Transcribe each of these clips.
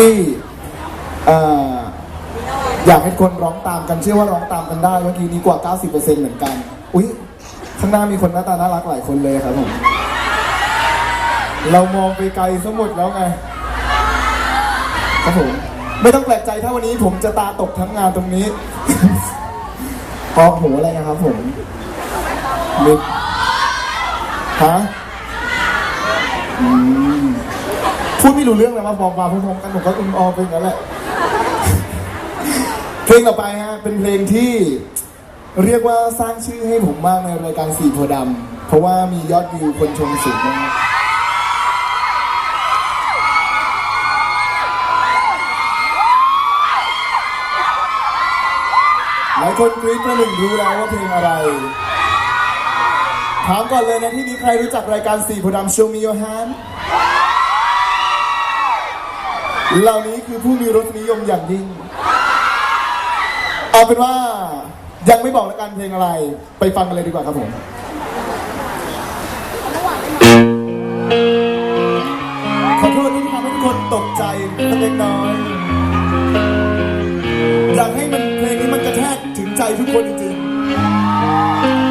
ที่เอ่ออยากให้คนร้องตามกันเชื่อว่าร้องตามกันได้เมื่อกี้นี้กว่า 90%เหมือนกัน อุ๊ย ข้างหน้ามีคนหน้าตาน่ารักหลายคนเลยครับผม เรามองไปไกลซะหมดแล้วไง ครับผม ไม่ต้องแปลกใจถ้าวันนี้ผมจะตาตกทั้งงานตรงนี้พราะโหอะไรนะครับผมมิกฮะอืม พูดไม่รู้เรื่องเลยมาบอกมาพร้อมๆกันผมก็อึมออไปอย่างนั้นแหละเพลงต่อไปฮะเป็นเพลงที่เรียกว่าสร้างชื่อให้ผมมากในรายการสีโพดำเพราะว่ามียอดวิวคนชมสูงมากหลายคนกรี๊ดประหนึ่งรู้แล้วว่าเพลงอะไร ถามก่อนเลยนะที่นี้ใครรู้จักรายการสีโพดำ Show Me Your Hand เหล่านี้คือผู้มีรสนิยมอย่างยิ่ง เอาเป็นว่ายังไม่บอกแล้วกันเพลงอะไร ไปฟังกันเลยดีกว่าครับผมขอโทษที่ทำให้ทุกคนตกใจสักเล็กน้อยอยากให้มันเพลงนี้มันกระแทกถึงใจทุกคนจริงๆ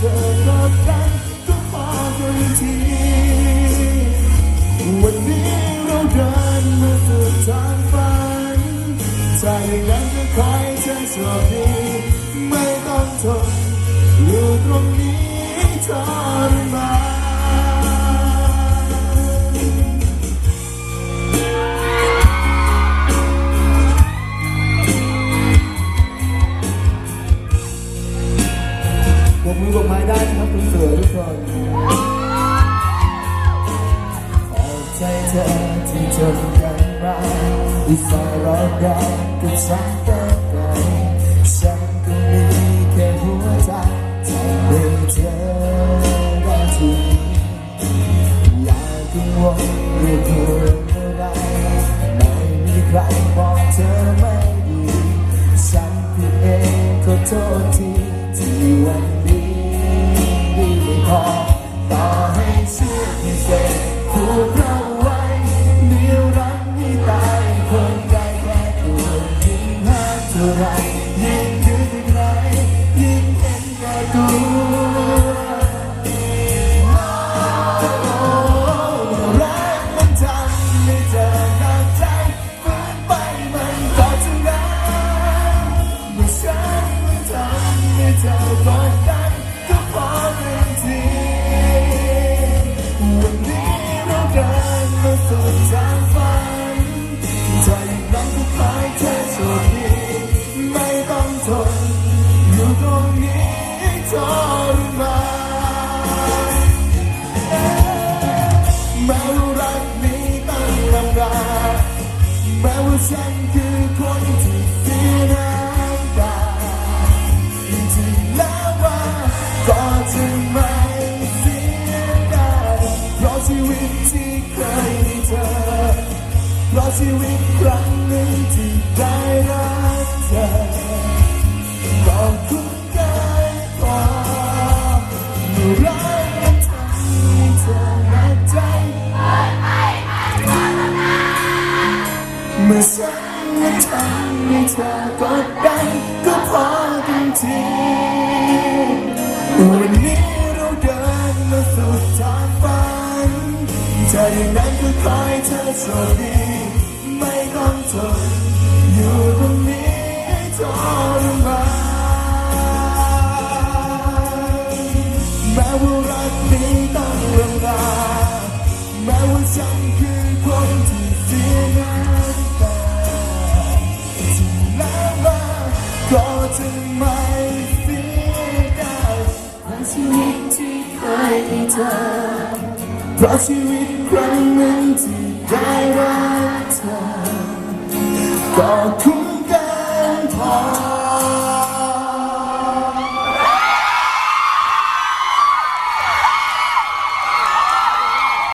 เธอกดดันก็พอคนทีวันนี้เราเดินมาสุดทางฝันใจนั้นก็คอยเธอโชคดีไม่ต้องทนอยู่ตรงนี้ทรมาน ครับคุณเสือทุกคนขอบใจเธอที่ทนกันมาอุตส่าห์รอได้กับฉันแต่ไกลฉันก็มีแค่หัวใจทำให้เธอได้ทีอย่ากังวลเรื่องห่วงอะไรไม่มีใคร แทรมานแม้ว่ารักนี้ตั้งลำดาแม้ว่าฉันคือคนที่เสียน้ำตาจริงๆแล้วว่าก็จะไม่เสียดายเพราะชีวิตที่เคยมีเธอ เพราะชีวิตครั้งหนึ่งที่ได้รักเธอก็คุ้มกัน เวันนี้เราเดินมาสู่ทางฝันใจอย่างนั้นก็ขอยเธอโชคดีไม่ต้องทนอยู่ตรงนี้ให้ทรมานแม้ว่ารักนี้ต้องลำบากแม้ว่าฉันคือคนที่ดียน้ำตาถึงแม้ว่าก็จะมา เคยมีเธอ เพราะชีวิตครั้งหนึ่งที่ได้รักเธอ ก็คุ้มกันพอ